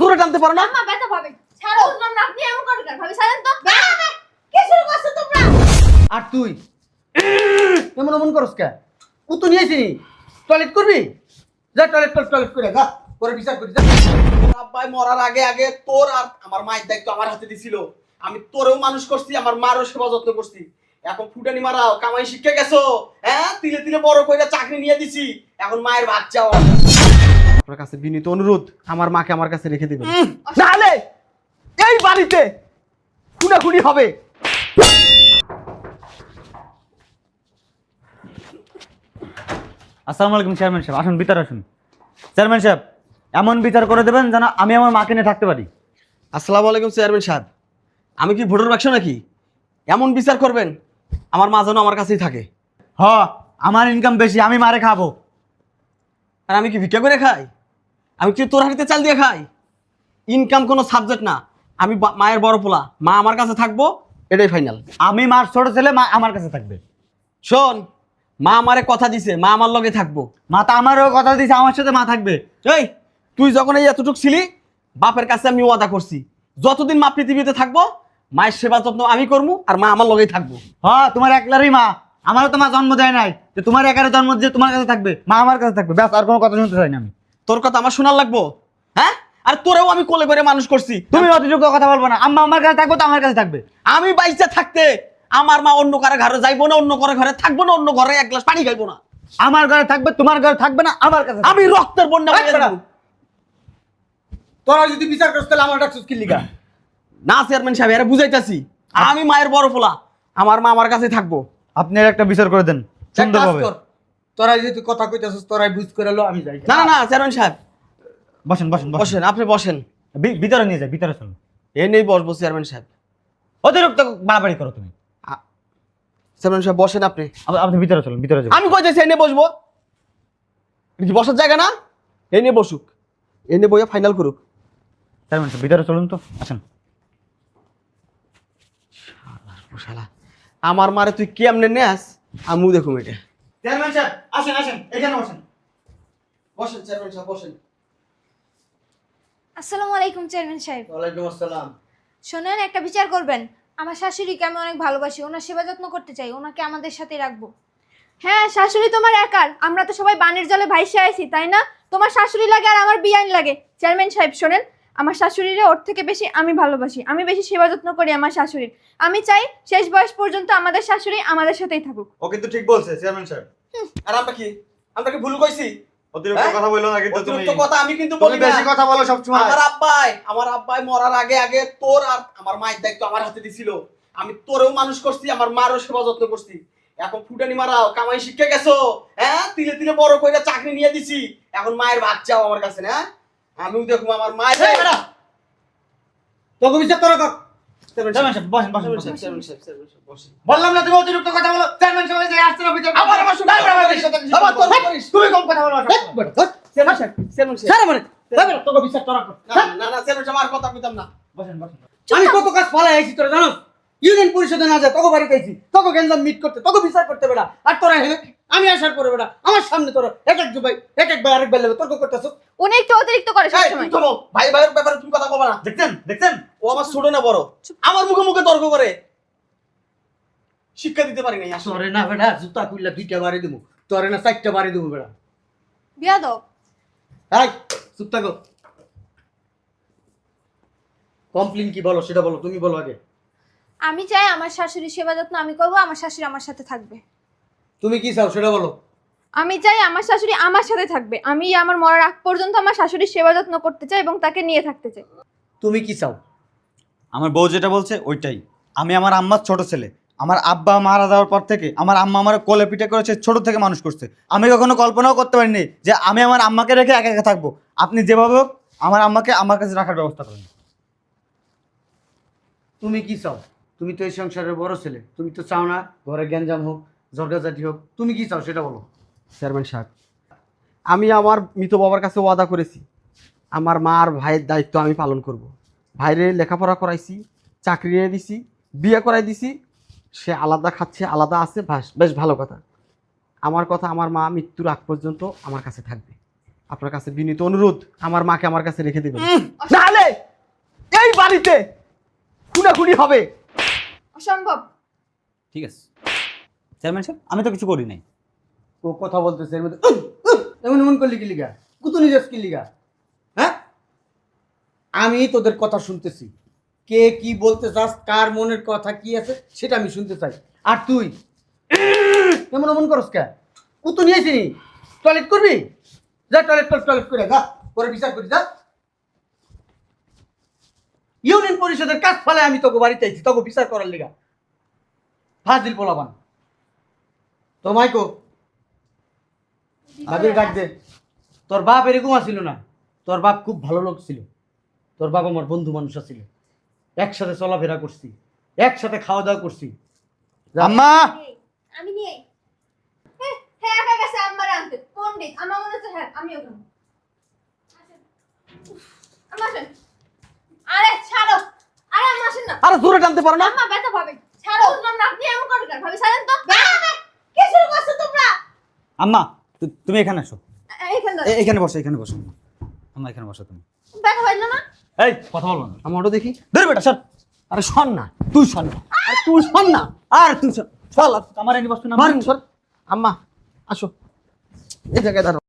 জোরে টানতে পারো না। আম্মা ব্যথা পাবে। ছাড়ো বুঝলাম না আপনি এমন করেন কেন? ভাবি ছাড়েন তো। কি শুরু করছ তোমরা? আর তুই? এমন এমন করস কে? ও তো নিয়েছি টয়লেট করবি? যা টয়লেট কর টয়লেট করে যা। পরে বিচার করি যা। আব্বাই মরার আগে আগে তোর আর আমার মায়ের দায়িত্ব আমার হাতে দিছিল। আমি তোরেও মানুষ করছি আমার মারও সেবা যত্ন করছি। এখন ফুটানি মারাও কামাই শিখে গেছো হ্যাঁ? তিলে তিলে বড় কইরা চাকরি নিয়ে দিছি। এখন মায়ের ভাত চাও আপনার কাছে বিনীত অনুরোধ আমার মাকে আমার কাছে রেখে দিবেন। নাহলে এই বাড়িতে খুনাখুনি হবে। আসসালামু আলাইকুম চেয়ারম্যান সাহেব। আসুন ভিতরে আসুন। চেয়ারম্যান সাহেব এমন বিচার করে দেবেন যেন আমি আমার মাকে নিয়ে থাকতে পারি। আসসালামু আলাইকুম চেয়ারম্যান সাহেব। আমি কি ভোটার বাক্স নাকি? এমন বিচার করবেন আমার মা যেন আমার কাছেই থাকে। হ আমার ইনকাম বেশি আমি মারে খাব। আর আমি কি ভিক্ষা করে খাই? আমি কি তোর হাতে চাল দিয়ে খাই? ইনকাম কোনো সাবজেক্ট না। আমি মায়ের বড় পোলা। মা আমার কাছে থাকব এটাই ফাইনাল আমি মার ছোট ছেলে মা আমার কাছে থাকবে। শোন মা আমারে কথা দিছে মা আমার লগে থাকব। মা তো আমারও কথা দিছে আমার সাথে মা থাকবে। এই তুই যখন এই এতটুক ছিলি বাপের কাছে আমি ওয়াদা করছি। যতদিন মা পৃথিবীতে থাকব মায়ের সেবা যত্ন আমি করব আর মা আমার লগেই থাকব। হ তোমার একলারই মা। আমারও তো মা জন্ম দেয় নাই। যে তোমার একারে জন্ম দিয়ে তোমার কাছে থাকবে মা আমার কাছে থাকবে। ব্যাস আর কোনো কথা শুনতে চাই না আমি। তোর কথা আমার শোনার লাগবো? হ্যাঁ? আর তোরেও আমি কোলে করে মানুষ করছি। তুমি অতিরিক্ত কথা বলব না। আম্মা আমার কাছে থাকব তো আমার কাছে থাকবে। আমি বাইচা থাকতে আমার মা অন্য কারও ঘরে যাইবো না অন্য কারও ঘরে থাকব না অন্য ঘরে এক গ্লাস পানি খাইবো না। আমার ঘরে থাকবে তোমার ঘরে থাকবে না আমার কাছে আমি রক্তের বন্যা তোরা যদি বিচার করছ তাহলে আমার ডাকছিস কি লিগা? না চেয়ারম্যান সাহেব এরা বুঝাইতাছি। আমি মায়ের বড় পোলা আমার মা আমার কাছে থাকব। আপনি একটা বিচার করে দেন। সুন্দরভাবে। তোরা যদি কথা কইতাছিস তোরাই বুঝ করে লো আমি যাই। না না না চেয়ারম্যান সাহেব। বসেন বসেন বসেন। বসেন আপনি বসেন। ভি- ভিতরে নিয়ে যাই ভিতরে চলুন। এ নেই বসবো চেয়ারম্যান সাহেব। অতিরিক্ত বাড়াবাড়ি করো তুমি। চেয়ারম্যান সাহেব বসেন আপনি। আপ- আপনি ভিতরে চলুন ভিতরে যান আমি কইতেছি এনে বসবো। এটা কি বসার জায়গা না? এনে বসুক। এনে বইয়া ফাইনাল করুক। চেয়ারম্যান সাহেব, ভিতরে চলুন তো আসেন। শালা। আমার মারে তুই কেমনে নেস আমিও দেখুম এটা। চেয়ারম্যান সাহেব আসেন আসেন এখানে বসেন। বসেন চেয়ারম্যান সাহেব বসেন। আসসালামু আলাইকুম চেয়ারম্যান সাহেব। ওয়ালাইকুম আসসালাম। শোনেন একটা বিচার করবেন। আমার শাশুড়িকে আমি অনেক ভালোবাসি ওনার সেবা যত্ন করতে চাই ওনাকে আমাদের সাথে রাখব। হ্যাঁ শাশুড়ি তোমার একার। আমরা তো সবাই বানের জলে ভাইসে আছি তাই না? তোমার শাশুড়ি লাগে আর আমার বিয়াইন লাগে। চেয়ারম্যান সাহেব শোনেন আমার শাশুড়িরে ওর থেকে বেশি আমি ভালোবাসি। আমি বেশি সেবা যত্ন করি আমার শাশুড়ির। আমি চাই শেষ বয়স পর্যন্ত আমাদের শাশুড়ি আমাদের সাথেই থাকুক। ও কিন্তু ঠিক বলছে চেয়ারম্যান সাহেব। আর আমরা কি? আমরা কি ভুল কইছি? অতিরিক্ত হ্যাঁ? কথা বলল না কিন্তু তুমি। অতিরিক্ত কথা আমি কিন্তু বলি না। বেশি কথা বলো সবসময়। আমার আব্বাই আমার আব্বাই মরার আগে আগে তোর আর আমার মায়ের দায়িত্ব আমার হাতে দিছিল। আমি তোরেও মানুষ করছি আমার মারও সেবা যত্ন করছি। এখন ফুটানি মারাও কামাই শিখে গেছো হ্যাঁ? তিলে তিলে বড় করে চাকরি নিয়ে দিছি। এখন মায়ের ভাত চাও আমার কাছে না? আমিও দেখব আমার মায়ের তোকে বিচার তোরা কর। বললাম না তুমি অতিরিক্ত কথা বলো। চেয়ারম্যান সাহেব যে আসছে না আবার আমার সঙ্গে আবার তোর করিস। তুমি কম কথা বলো চেয়ারম্যান সাহেব চেয়ারম্যান। সারা মানে যাবে না, তোকে বিচার তোরা কর। না, না, চেয়ারম্যান সাহেব, আর কথা কইতাম না। বসেন বসেন। আমি কত কাজ ফালাই আইছি তোরা জানো ইউনিয়ন পরিষদে না যায় তোকে বাড়িতে আইছি তোকে গেঞ্জাম মিট করতে তোকে বিচার করতে বেড়া আর তোরা হেলে আমি আসার পরে বেড়া আমার সামনে তোরা এক এক ভাই এক এক ভাই আরেক ভাই লেবে তর্ক করতেছ উনি একটু অতিরিক্ত করে সবসময়। ভাই ভাইয়ের ব্যাপারে তুমি কথা বলবা না। দেখছেন? দেখছেন? ও আমার ছোট না বড়। আমার মুখে মুখে তর্ক করে। শিক্ষা দিতে পারি নাই আসলে তোরে না বেড়া জুতা খুললা দুইটা বাড়ি দেবো তোরে না চারটা বাড়ি দেবো বেড়া। বিয়াদব। হাই চুপ থাকো। কমপ্লেন কি বলো সেটা বলো তুমি বলো আগে। আমি চাই আমার শাশুড়ির সেবা যত্ন আমি করব আমার শাশুড়ি আমার সাথে থাকবে। তুমি কি চাও সেটা বলো। আমি চাই আমার শাশুড়ি আমার সাথে থাকবে। আমি আমার মরার আগ পর্যন্ত আমার শাশুড়ির সেবা যত্ন করতে চাই এবং তাকে নিয়ে থাকতে চাই। তুমি কি চাও? আমার বউ যেটা বলছে ওইটাই। আমি আমার আম্মার ছোট ছেলে। আমার আব্বা মারা যাওয়ার পর থেকে আমার আম্মা আমার কোলে পিঠে করেছে ছোট থেকে মানুষ করছে। আমি কখনো কল্পনাও করতে পারিনি যে আমি আমার আম্মাকে রেখে একা একা থাকব। আপনি যেভাবে হোক আমার আম্মাকে আমার কাছে রাখার ব্যবস্থা করেন। তুমি কি চাও? তুমি তো এই সংসারের বড় ছেলে তুমি তো চাও না ঘরে গ্যাঞ্জাম হোক ঝগড়াঝাটি হোক তুমি কি চাও সেটা বলো। চেয়ারম্যান সাহেব আমি আমার মৃত বাবার কাছে ওয়াদা করেছি আমার মা আর ভাইয়ের দায়িত্ব আমি পালন করব। ভাইরে লেখাপড়া করাইছি চাকরি নিয়ে দিছি বিয়ে করাই দিছি সে আলাদা খাচ্ছে আলাদা আছে বেশ ভালো কথা। আমার কথা আমার মা মৃত্যুর আগ পর্যন্ত আমার কাছে থাকবে। আপনার কাছে বিনীত অনুরোধ আমার মাকে আমার কাছে রেখে দেবেন। নাহলে এই বাড়িতে খুনাখুনি হবে। অসম্ভব। ঠিক আছে। চেয়ারম্যান সাহেব আমি তো কিছু করি নাই। ও কথা বলতেছে এর মধ্যে এমন এমন করলি কি লিগা? কুতুনি যাস কি লিগা? হ্যাঁ? আমি তোদের কথা শুনতেছি। কে কি বলতে চাস কার মনের কথা কি আছে সেটা আমি শুনতে চাই। আর তুই? এমন এমন করস কে? কুতু নিয়েছি নি টয়লেট করবি? যা টয়লেট কর টয়লেট করে যা পরে বিচার করি যা। ইউনিয়ন পরিষদের কাজ ফলে আমি তোকে বাড়িতে আইছি তোকে বিচার করার লিগা। ফাজিল পোলাবান তো মাইকো ভাবির ডাক দে। তোর বাপ এরকম আছিল না? তোর বাপ খুব ভালো লোক ছিল। তোর বাপ আমার বন্ধু মানুষ ছিল একসাথে চলাফেরা করছি একসাথে খাওয়া দাওয়া করছি। আম্মা! আমি নিয়ে হ্যাঁ হ্যাঁ একা গেছে আমার আনতে। পণ্ডিত আমার মনে হচ্ছে হ্যাঁ আমি ওখানে আমার আরে আমার না। আরে জোরে টানতে পারো না। আম্মা ব্যথা পাবে। ছাড়ো না আপনি এমন করেন কেন? ভাবি ছাড়েন তো। কি শুরু করছ তোমরা? আম্মা তুমি এখানে আসো। এখানে বসো এখানে বসো। আম্মা। আম্মা এখানে বসো তুমি। ব্যথা পাইলো না? এই কথা বলব না। আমারও দেখি। ধরে বেটা সর। আরে শোন না তুই শোন না। আরে তুই শোন না। আর তুই শোন চল আমার এনে বসতো না। মারেন সর। আম্মা আসো। এই জায়গায় দাঁড়াও।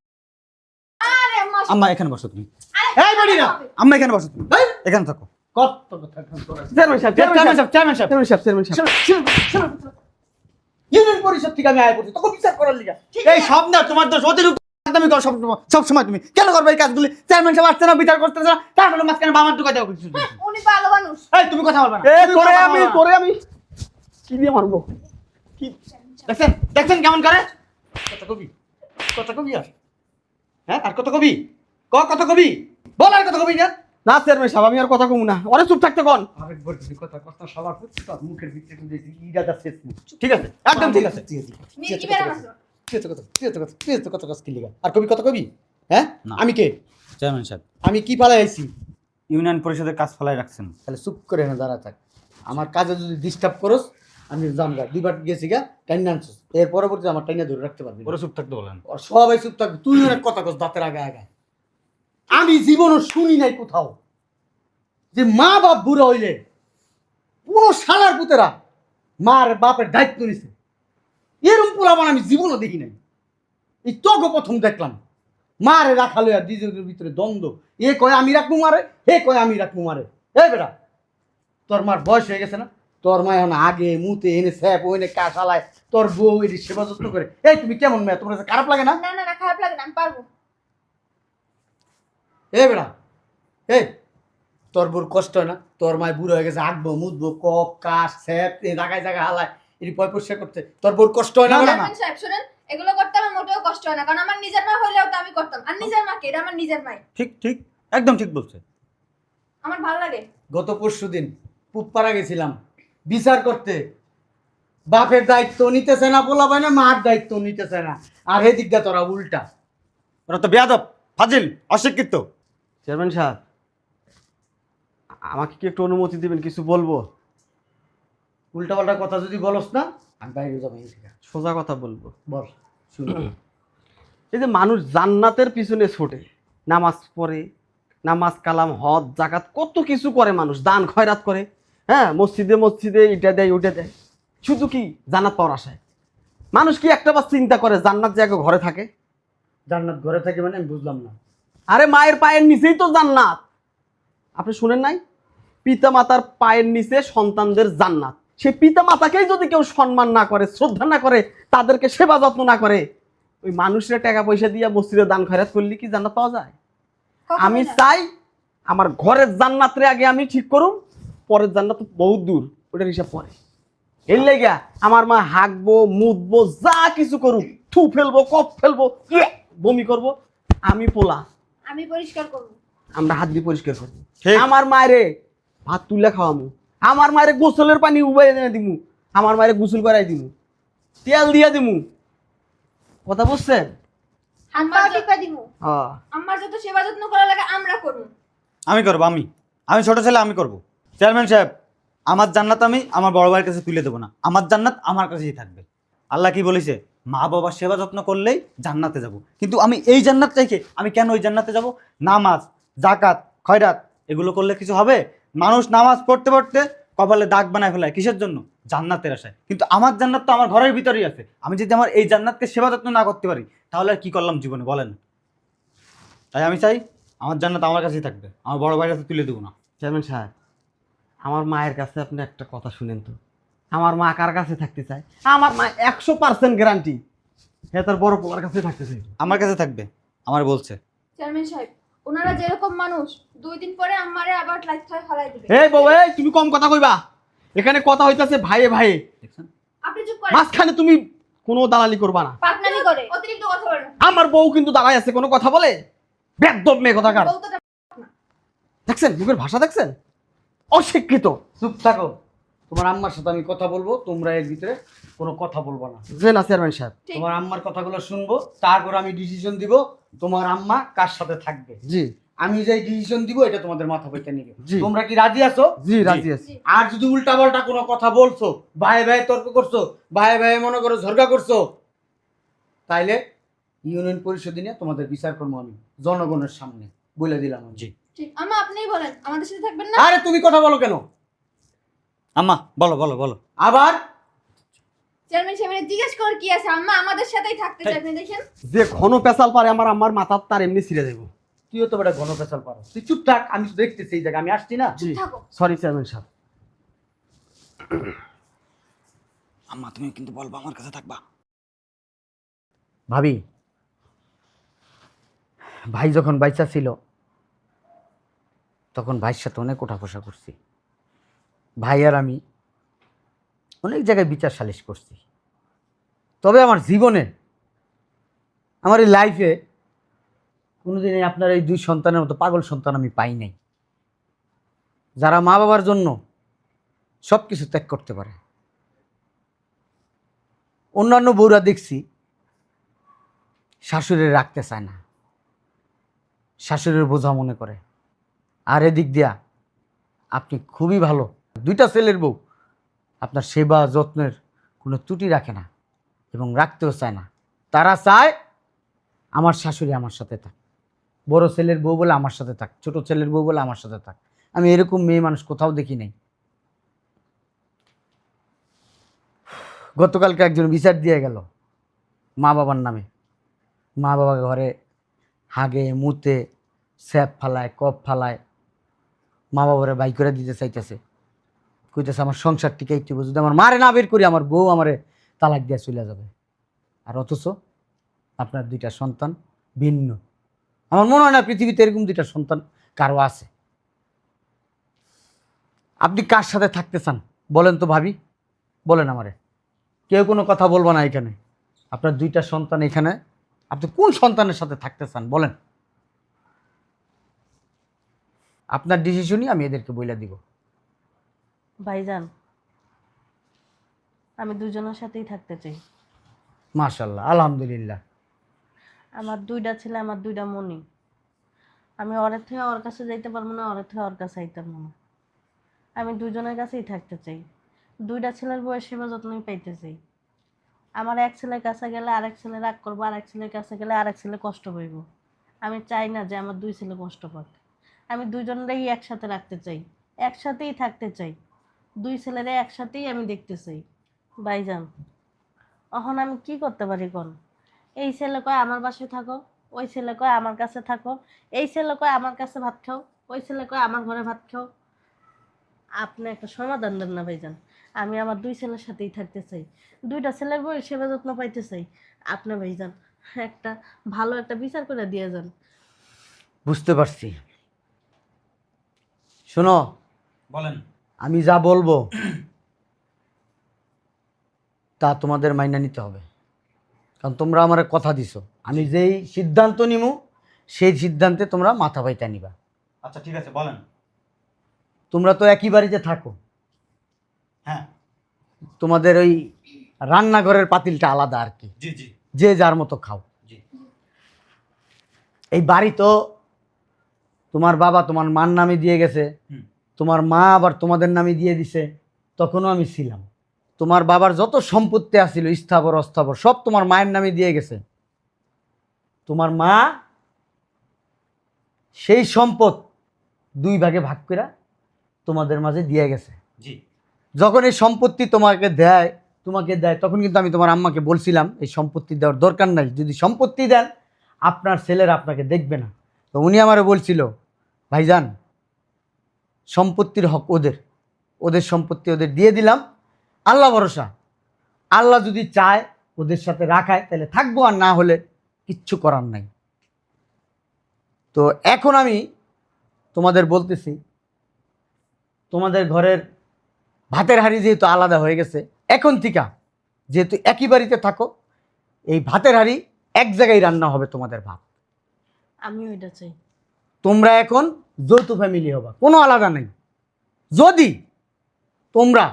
আরে আম্মা আম্মা এখানে বসো তুমি। এই বাড়ি না। আম্মা এখানে বসো তুমি। এই, এখানে থাকো। কত কথা এখন তোরা। চেয়ারম্যান সাহেব চেয়ারম্যান সাহেব চেয়ারম্যান সাহেব চেয়ারম্যান সাহেব চেয়ারম্যান সাহেব ইউনিয়ন পরিষদ থেকে আমি আয় করছি তোকে বিচার করার লিগা। এই সব না তোমার দোষ অতিরিক্ত তুমি করো সব সময়- সব সময় তুমি। কেন করবে এই কাজগুলি? চেয়ারম্যান সাহেব আসছে না বিচার করতেছে না। তারপরে মাঝখানে বামার ঢুকা দেওয়া কিছু উনি ভালো মানুষ। এই তুমি কথা বলবে না। এ তুমি আমি। তোরে আমি। কি দিয়ে মারবো? কি? দেখছেন দেখছেন কেমন করে? কত কবি কত কবি আর। হ্যাঁ আর কত কবি? ক কত কবি? বল আর কত কবি না। না চেয়ারম্যান সাহেব আমি আর কথা কমু না। অনেক চুপ থাকতে কোন। কথা কথা সবার মুখের ভিতরে ঠিক আছে একদম ঠিক আছে। আর কবি কত কবি? হ্যাঁ? না। আমি কে? চেয়ারম্যান সাহেব। আমি কি পালাই আইছি? ইউনিয়ন পরিষদের কাজ ফেলাই রাখছেন। তাহলে চুপ করে না দাঁড়া থাক। আমার কাজে যদি ডিস্টার্ব করোস আমি জানগা দুইবার গেছি গা টাইনা আনছিস। এর পরবর্তী আমার টাইনা ধরে রাখতে পারবি না। ওরা চুপ থাকতে বলেন। আর সবাই চুপ থাকবে। তুই অনেক কথা কস দাঁতের আগে আগে। আমি জীবনও শুনি নাই কোথাও যে মা বাপ বুড়ো হইলে পুরো শালার পুতেরা মার বাপের দায়িত্ব নিছে। এরম পোলাবান আমি জীবনও দেখি নাই। এই তোকে প্রথম দেখলাম। মারে রাখালো আর দ্বিতীয়দের ভিতরে দ্বন্দ্ব। এ কয় আমি রাখব মারে, হে কয় আমি রাখব মারে। এই বেটা, তোর মার বয়স হয়ে গেছে না? তোর মা এখন আগে মুতে এনে স্যাপ ওনে কাশালায় তোর বউ এটি সেবা যত্ন করে। এই তুমি কেমন মেয়ে? তোমার কাছে খারাপ লাগে না? না না না, খারাপ লাগে না, আমি পারব। এ বেড়া এই তোর বউর কষ্ট হয় না? তোর মায় বুড়ো হয়ে গেছে আঁকবো মুদবো কক কাশ স্যাপ এ জায়গায় জায়গায় হালায় এটি পয় পরিষ্কার করতে। তোর বউর কষ্ট হয় না না, না। সাহেব শুনেন এগুলো করতে আমার মোটেও কষ্ট হয় না কারণ আমার নিজের মা হইলেও তো আমি করতাম। আর নিজের মাকে এটা আমার নিজের মাই। ঠিক ঠিক একদম ঠিক বলছে। আমার ভালো লাগে। গত পরশু দিন গেছিলাম বিচার করতে। বাপের দায়িত্ব নিতেছে না বলা হয় না মার দায়িত্ব নিতেছে না। আর এদিক দিয়ে তোরা উল্টা। ওরা তো বেয়াদব ফাজিল অশিক্ষিত। চেয়ারম্যান সাহেব আমাকে কি একটু অনুমতি দিবেন কিছু বলব? উল্টা পাল্টা কথা যদি বলস না আমি বাইরে যাব এই থেকে। সোজা কথা বলব। বল শুনি। এই যে মানুষ জান্নাতের পিছনে ছোটে নামাজ পড়ে নামাজ কালাম হজ জাকাত কত কিছু করে মানুষ দান খয়রাত করে। হ্যাঁ মসজিদে মসজিদে এটা দেয় ওটা দেয়। শুধু কি জান্নাত পাওয়ার আশায়? মানুষ কি একটা বার চিন্তা করে জান্নাত যে এক ঘরে থাকে? জান্নাত ঘরে থাকে মানে আমি বুঝলাম না। আরে মায়ের পায়ের নিচেই তো জান্নাত। আপনি শুনেন নাই? পিতা মাতার পায়ের নিচে সন্তানদের জান্নাত। সে পিতা মাতাকেই যদি কেউ সম্মান না করে শ্রদ্ধা না করে তাদেরকে সেবা যত্ন না করে ওই মানুষের টাকা পয়সা দিয়ে মসজিদে দান খয়রাত করলে কি জান্নাত পাওয়া যায়? আমি চাই আমার ঘরের জান্নাতরে আগে আমি ঠিক করুম পরের জান্নাত বহুত দূর ওটার হিসাব পরে। এর লেগা আমার মা হাঁকবো মুদবো যা কিছু করুক থু ফেলব কপ ফেলব ইয়ে, বমি করব। আমি পোলা। আমি পরিষ্কার করব। আমরা হাত দিয়ে পরিষ্কার করব। ঠিক। আমার মায়েরে ভাত তুলে খাওয়ামু। আমার মায়ের গোসলের পানি উবাই এনে দিমু। আমার মায়ের গোসল করাই দিমু। তেল দিয়া দিমু। কথা বুঝছেন হ্যাঁ। আমার যত সেবা যত্ন করা লাগে আমরা করব। আমি করব আমি। আমি ছোট ছেলে আমি করব। চেয়ারম্যান সাহেব আমার জান্নাত আমি আমার বড় ভাইয়ের কাছে তুলে দেবো না। আমার জান্নাত আমার কাছেই থাকবে। আল্লাহ কি বলেছে? মা বাবার সেবা যত্ন করলেই জান্নাতে যাব। কিন্তু আমি এই জান্নাত চাইকে আমি কেন ওই জান্নাতে যাব? নামাজ জাকাত খয়রাত, এগুলো করলে কিছু হবে? মানুষ নামাজ পড়তে পড়তে কপালে দাগ বানায় ফেলায়। কিসের জন্য? জান্নাতের আশায়। কিন্তু আমার জান্নাত তো আমার ঘরের ভিতরেই আছে। আমি যদি আমার এই জান্নাতকে সেবা যত্ন না করতে পারি, তাহলে আর কি করলাম জীবনে? বলেন। তাই আমি চাই আমার জান্নাত আমার কাছেই থাকবে। আমার বড় ভাইয়ের কাছে তুলে দেবো না। চেয়ারম্যান সাহেব, আমার মায়ের কাছে আপনি একটা কথা শুনেন তো। আমার মা কার কাছে থাকতে চায়? আমার মা একশো পার্সেন্ট গ্যারান্টি হ্যাঁ তার বড় পোলার কাছে থাকতে চাই। আমার কাছে থাকবে আমার বলছে। চেয়ারম্যান সাহেব ওনারা যেরকম মানুষ দুই দিন পরে আমারে আবার লাইফ ফলাই দিবে। এই বউ এই তুমি কম কথা কইবা। এখানে কথা হইতাছে ভাইয়ে ভাইয়ে। দেখছেন? আপনি চুপ করেন। মাঝখানে তুমি কোনো দালালি করবা না। পাকনামি করে। অতিরিক্ত কথা বলেন। আমার বউ কিন্তু দাঁড়ায় আছে কোনো কথা বলে? বেদব মেয়ে কথা কার দেখছেন? মুখের ভাষা দেখছেন? অশিক্ষিত। চুপ থাকো। তোমার আম্মার সাথে আমি কথা বলব তোমরা এর ভিতরে কোনো কথা বলব না। যে না চেয়ারম্যান সাহেব। তোমার আম্মার কথাগুলো শুনব তারপর আমি ডিসিশন দিব তোমার আম্মা কার সাথে থাকবে। জি। আমি যে ডিসিশন দিব এটা তোমাদের মাথা বইতে নিবে। তোমরা কি রাজি আছো? জি রাজি আছি। আর যদি উল্টা পাল্টা কোনো কথা বলছো ভাই ভাই তর্ক করছ ভাই ভাই মনে করো ঝরগা করছ তাইলে ইউনিয়ন পরিষদে নিয়ে তোমাদের বিচার করব আমি জনগণের সামনে বলে দিলাম জি। ঠিক আম্মা আপনিই বলেন আমাদের সাথে থাকবেন না? আরে তুমি কথা বলো কেন? আম্মা বলো বলো বলো। আবার? চেয়ারম্যান সাহেবের জিজ্ঞেস কর কি আছে? আম্মা আমাদের সাথেই থাকতে চাই আপনি দেখেন। যে ঘন পেশাল পারে আমার আমার মাথার তার এমনি ছিঁড়ে দেবো। তুইও তো বেটা ঘন পেশাল পারো। তুই চুপ থাক আমি তো দেখতেছি এই জায়গায় আমি আসছি না? সরি চেয়ারম্যান সাহেব। আম্মা তুমি কিন্তু বলব আমার কাছে থাকবা। ভাবি ভাই যখন বাইচা ছিল তখন ভাইয়ের সাথে অনেক ওঠা পোষা করছি। ভাই আর আমি অনেক জায়গায় বিচার সালিশ করছি। তবে আমার জীবনে, আমার এই লাইফে কোনোদিনই আপনার এই দুই সন্তানের মতো পাগল সন্তান আমি পাই নাই। যারা মা বাবার জন্য সব কিছু ত্যাগ করতে পারে। অন্যান্য বউরা দেখছি শাশুড়ি রাখতে চায় না। শাশুড়ির বোঝা মনে করে। আর এদিক দিয়া আপনি খুবই ভালো। দুইটা ছেলের বউ। আপনার সেবা যত্নের কোনো ত্রুটি রাখে না এবং রাখতেও চায় না। তারা চায় আমার শাশুড়ি আমার সাথে থাক। বড় ছেলের বউ বলে আমার সাথে থাক, ছোট ছেলের বউ বলে আমার সাথে থাক। আমি এরকম মেয়ে মানুষ কোথাও দেখি নাই। গতকালকে একজন বিচার দিয়ে গেল মা বাবার নামে। মা বাবা ঘরে হাগে, মুতে, স্যাপ ফালায় কপ ফালায়। মা বাবারে বাই করে দিতে চাইতেছে। কইতেছে, আমার সংসার হবে যদি আমার মারে না বের করি, আমার বউ আমারে তালাক দিয়ে চলে যাবে। আর অথচ আপনার দুইটা সন্তান ভিন্ন। আমার মনে হয় না পৃথিবীতে এরকম দুইটা সন্তান কারও আছে। আপনি কার সাথে থাকতে চান? বলেন তো ভাবি। বলেন আমারে। কেউ কোনো কথা বলব না এখানে। আপনার দুইটা সন্তান এখানে। আপনি কোন সন্তানের সাথে থাকতে চান? বলেন। আপনার ডিসিশনই আমি এদেরকে বইলা দিব। ভাইজান আমি দুজনের সাথেই থাকতে চাই। মাশাল্লাহ আলহামদুলিল্লাহ। আমার দুইটা ছেলে আমার দুইটা মনি। আমি ওরের থেকে ওর কাছে যাইতে পারব না ওরের থেকে ওর কাছে যাইতে পারব না। আমি দুজনের কাছেই থাকতে চাই। দুইটা ছেলের বয়স সেবা যত্নই পাইতে চাই। আমার এক ছেলের কাছে গেলে আরেক ছেলে রাগ করব আরেক ছেলের কাছে গেলে আরেক ছেলে কষ্ট পাইব। আমি চাই না যে আমার দুই ছেলে কষ্ট পাক। আমি দুজনেরই একসাথে রাখতে চাই একসাথেই থাকতে চাই। দুই ছেলেরে একসাথেই আমি দেখতে চাই। ভাইজান এখন আমি কি করতে পারি কোন? এই ছেলে কয় আমার বাসায় থাকো ওই ছেলে কয় আমার কাছে থাকো এই ছেলে কয় আমার কাছে ভাত খাও ওই ছেলে কয় আমার ঘরে ভাত খাও। আপনি একটা সমাধান দেন না ভাইজান আমি আমার দুই ছেলের সাথেই থাকতে চাই। দুইটা ছেলের বই সেবা যত্ন পাইতে চাই। আপনি ভাইজান একটা ভালো একটা বিচার করে দিয়ে যান। বুঝতে পারছি। শোনো বলেন। আমি যা বলব তা তোমাদের মাইনা নিতে হবে। কারণ তোমরা আমার কথা দিছো। আমি যেই সিদ্ধান্ত নিমু সেই সিদ্ধান্তে তোমরা মাথা পাইতা নিবা। আচ্ছা ঠিক আছে বলেন। তোমরা তো একই বাড়িতে থাকো। হ্যাঁ। তোমাদের ওই রান্নাঘরের পাতিলটা আলাদা আর কি। জি জি। যে যার মতো খাও। এই বাড়ি তো তোমার বাবা তোমার মার নামে দিয়ে গেছে। তোমার মা আবার তোমাদের নামে দিয়ে দিছে তখনও আমি ছিলাম। তোমার বাবার যত সম্পত্তি আছিল স্থাবর অস্থাবর সব তোমার মায়ের নামে দিয়ে গেছে। তোমার মা সেই সম্পদ দুই ভাগে ভাগ করে তোমাদের মাঝে দিয়ে গেছে। জি। যখন এই সম্পত্তি তোমাকে দেয় তোমাকে দেয় তখন কিন্তু আমি তোমার আম্মাকে বলছিলাম এই সম্পত্তি দেওয়ার দরকার নাই যদি সম্পত্তি দেন আপনার ছেলেরা আপনাকে দেখবে না। তো উনি আমারে বলছিল ভাইজান সম্পত্তির হক ওদের। ওদের সম্পত্তি ওদের দিয়ে দিলাম। আল্লাহ ভরসা। আল্লাহ যদি চায় ওদের সাথে রাখায়, তাহলে থাকব আর না হলে কিচ্ছু করার নাই। তো এখন আমি তোমাদের বলতেছি, তোমাদের ঘরের ভাতের হাঁড়ি যেহেতু আলাদা হয়ে গেছে, এখন থেকে যেহেতু একই বাড়িতে থাকো, এই ভাতের হাঁড়ি এক জায়গায় রান্না হবে তোমাদের ভাত। আমিও এটা চাই। তোমরা এখন যৌথ ফ্যামিলি হবা, কোনো আলাদা নেই। যদি তোমরা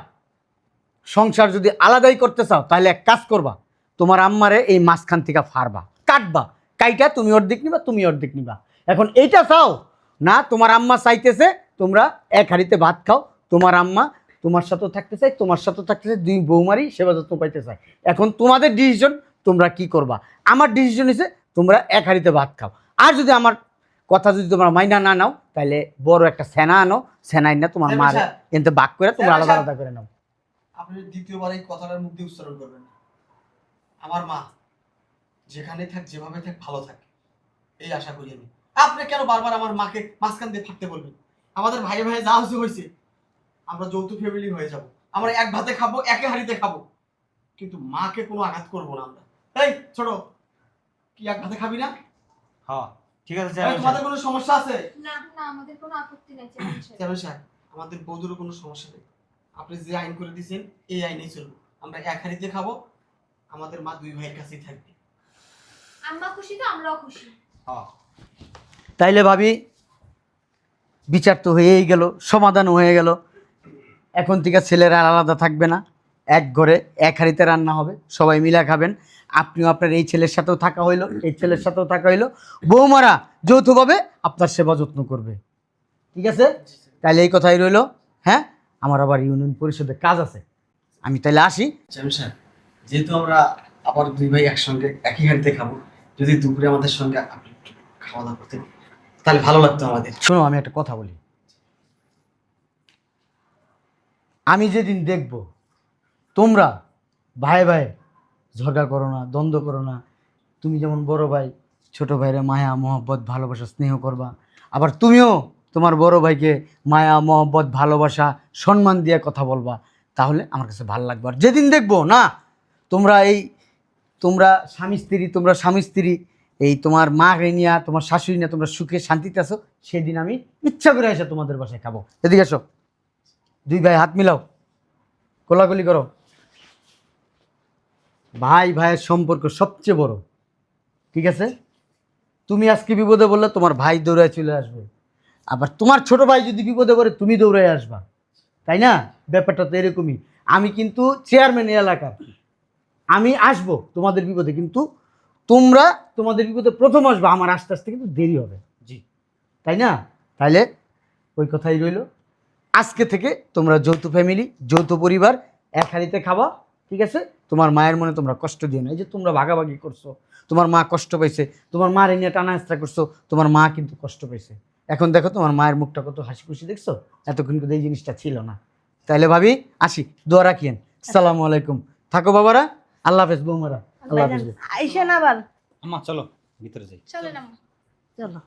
সংসার যদি আলাদাই করতে চাও, তাহলে এক কাজ করবা, তোমার আম্মারে এই মাঝখান থেকে ফারবা কাটবা, কাইটা তুমি অর্ধেক নিবা, তুমি অর্ধেক নিবা। এখন এইটা চাও না, তোমার আম্মা চাইতেছে তোমরা এক হাঁড়িতে ভাত খাও, তোমার আম্মা তোমার সাথেও থাকতে চাই তোমার সাথেও থাকতে চাই দুই বৌমারই সেবা যত্ন পাইতে চাই এখন তোমাদের ডিসিশন তোমরা কি করবা? আমার ডিসিশন হিসেবে তোমরা এক হাঁড়িতে ভাত খাও। আর যদি আমার কথা যদি তোমরা মাইনা না নাও তাহলে বড় একটা সেনা আনো সেনাই না তোমার সেনা মার। এনতে বাক করে তোমরা আলাদা আলাদা করে নাও। আপনি দ্বিতীয়বার এই কথাটার মুখ দিয়ে উচ্চারণ করবেন। আমার মা যেখানে থাক যেভাবে থাক ভালো থাকে। এই আশা করি আমি। আপনি কেন বারবার আমার মাকে মাঝখান দিয়ে থাকতে বলবেন? আমাদের ভাই ভাই যা হচ্ছে হয়েছে আমরা যৌথ ফ্যামিলি হয়ে যাব। আমরা এক ভাতে খাব একে হাড়িতে খাব। কিন্তু মাকে কোনো আঘাত করব না আমরা। এই ছোট কি এক ভাতে খাবি না? হ্যাঁ। ঠিক আছে তোমাদের কোনো সমস্যা আছে? না না আমাদের কোনো আপত্তি নেই চেয়ারম্যান সাহেব। আমাদের বৌদ্ধরও কোনো সমস্যা নেই। আপনি যে আইন করে দিয়েছেন এই আইনেই চলবো। আমরা এক হাড়িতে খাব আমাদের মা দুই ভাইয়ের কাছেই থাকবে। আম্মা খুশি তো আমরাও খুশি। হ্যাঁ। তাইলে ভাবি বিচার তো হয়েই গেল সমাধান হয়ে গেল। এখন থেকে ছেলেরা আলাদা থাকবে না। এক ঘরে এক হাঁড়িতে রান্না হবে সবাই মিলে খাবেন। আপনিও আপনার এই ছেলের সাথেও থাকা হইল এই ছেলের সাথেও থাকা হইল। বৌমারা যৌথভাবে আপনার সেবা যত্ন করবে। ঠিক আছে? তাইলে এই কথাই রইল। হ্যাঁ? আমার আবার ইউনিয়ন পরিষদের কাজ আছে। আমি তাইলে আসি। যেহেতু আমরা আবার দুই ভাই একসঙ্গে একই হাড়িতে খাব যদি দুপুরে আমাদের সঙ্গে আপনি খাওয়া দাওয়া করতেন তাহলে ভালো লাগতো আমাদের। শোনো আমি একটা কথা বলি। আমি যেদিন দেখব তোমরা ভাই ভাই ঝগড়া করো না, দ্বন্দ্ব করো না। তুমি যেমন বড় ভাই, ছোট ভাইরে মায়া, মহব্বত, ভালোবাসা, স্নেহ করবা। আবার তুমিও তোমার বড় ভাইকে মায়া, মহব্বত, ভালোবাসা, সম্মান দিয়ে কথা বলবা। তাহলে আমার কাছে ভালো লাগবে। আর যেদিন দেখব, না? তোমরা এই, তোমরা স্বামী স্ত্রী, তোমরা স্বামী স্ত্রী, এই তোমার মা নিয়া, তোমার শাশুড়ি নিয়ে তোমরা সুখে শান্তিতে আছো, সেদিন আমি ইচ্ছা করে এসে তোমাদের বাসায় খাব। এদিকে এসো। দুই ভাই হাত মিলাও। কোলাকুলি করো। ভাই ভাইয়ের সম্পর্ক সবচেয়ে বড়। ঠিক আছে? তুমি আজকে বিপদে বললে তোমার ভাই দৌড়ায় চলে আসবে। আবার তোমার ছোট ভাই যদি বিপদে পড়ে তুমি দৌড়ায় আসবা। তাই না? ব্যাপারটা তো এরকমই। আমি কিন্তু চেয়ারম্যান এলাকার। আমি আসব তোমাদের বিপদে কিন্তু তোমরা তোমাদের বিপদে প্রথম আসবে। আমার আস্তে আস্তে কিন্তু দেরি হবে। জি। তাই না? তাইলে ওই কথাই রইল। আজকে থেকে তোমরা যৌথ ফ্যামিলি যৌথ পরিবার এক হাড়িতে খাবা। ঠিক আছে? তোমার মায়ের মনে তোমরা কষ্ট দিও না। এই যে তোমরা ভাগাভাগি করছ তোমার মা কষ্ট পাইছে তোমার মার নিয়ে টানা হেঁচড়া করছ তোমার মা কিন্তু কষ্ট পাইছে। এখন দেখো তোমার মায়ের মুখটা কত হাসি খুশি দেখছ? এতক্ষণ কিন্তু এই জিনিসটা ছিল না। তাইলে ভাবি আসি দোয়া রাখিয়েন। সালামু আলাইকুম। থাকো বাবারা আল্লাহ হাফেজ বৌমারা আল্লাহ হাফেজ। আইসেন আবার। আম্মা চলো ভিতরে যাই। আম্মা। চলো।